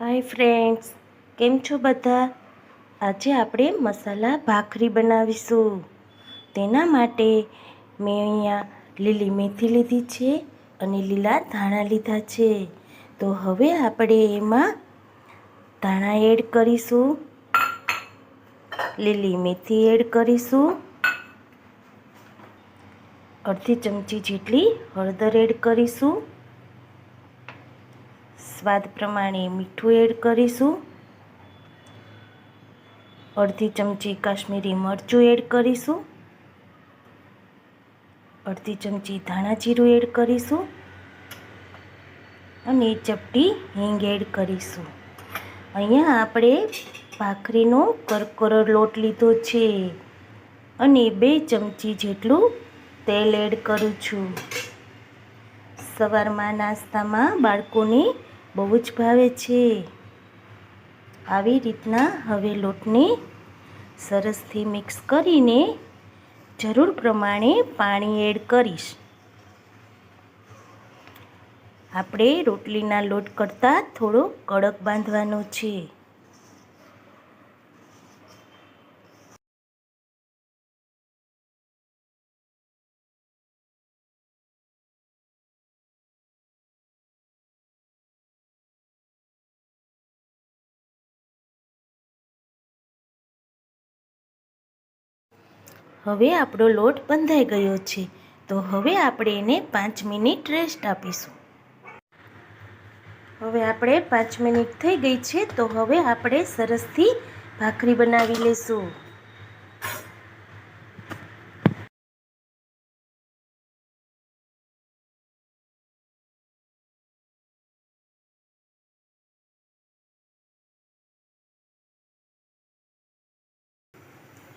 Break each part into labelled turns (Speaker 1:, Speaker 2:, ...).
Speaker 1: Hi friends, કેમ છો બધા? આજે આપણે મસાલા ભાખરી બનાવીશું. તેના માટે મેં અહીંયા લીલી મેથી લીધી છે અને લીલા ધાણા લીધા છે. તો હવે આપણે એમાં ધાણા એડ કરીશું, લીલી મેથી એડ કરીશું, અડધી ચમચી જેટલી હળદર એડ કરીશું. સ્વાદ પ્રમાણે મીઠું એડ કરીશું. અડધી ચમચી કાશ્મીરી મરચું એડ કરીશું. અડધી ચમચી ધાણા જીરું એડ કરીશું. અને ચપટી હિંગ એડ કરીશું. અહીંયા આપણે ભાખરીનો કરકરો લોટ લીધો છે. અને બે ચમચી જેટલું તેલ એડ કરું છું. સવારમાં નાસ્તામાં બાળકોને બહુ જ ભાવે છે. આવી રીતના હવે લોટને સરસથી મિક્સ કરીને જરૂર પ્રમાણે પાણી એડ કરીશ. આપણે રોટલીના લોટ કરતાં થોડો કડક બાંધવાનો છે. હવે આપણો લોટ બંધાઈ ગયો છે. તો હવે આપણે એને પાંચ મિનિટ રેસ્ટ આપીશું. હવે આપણે પાંચ મિનિટ થઈ ગઈ છે, તો હવે આપણે સરસથી ભાખરી બનાવી લઈશું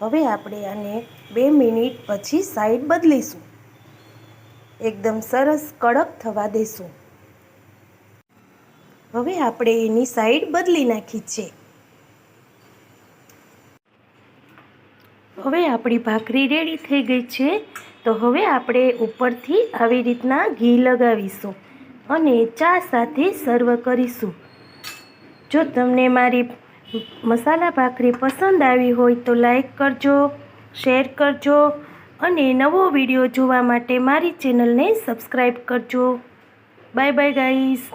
Speaker 1: હવે આપણે આને બે મિનિટ પછી સાઈડ બદલીશું. એકદમ સરસ કડક થવા દેશું. હવે આપણે એની સાઈડ બદલી નાખી છે. હવે આપણી ભાખરી રેડી થઈ ગઈ છે. તો હવે આપણે ઉપરથી આવી રીતના ઘી લગાવીશું અને ચા સાથે સર્વ કરીશું. જો તમને મારી મસાલા ભાખરી પસંદ આવી હોય તો લાઈક કરજો, શેર કરજો અને નવો વીડિયો જોવા માટે મારી ચેનલને સબસ્ક્રાઈબ કરજો. Bye bye guys.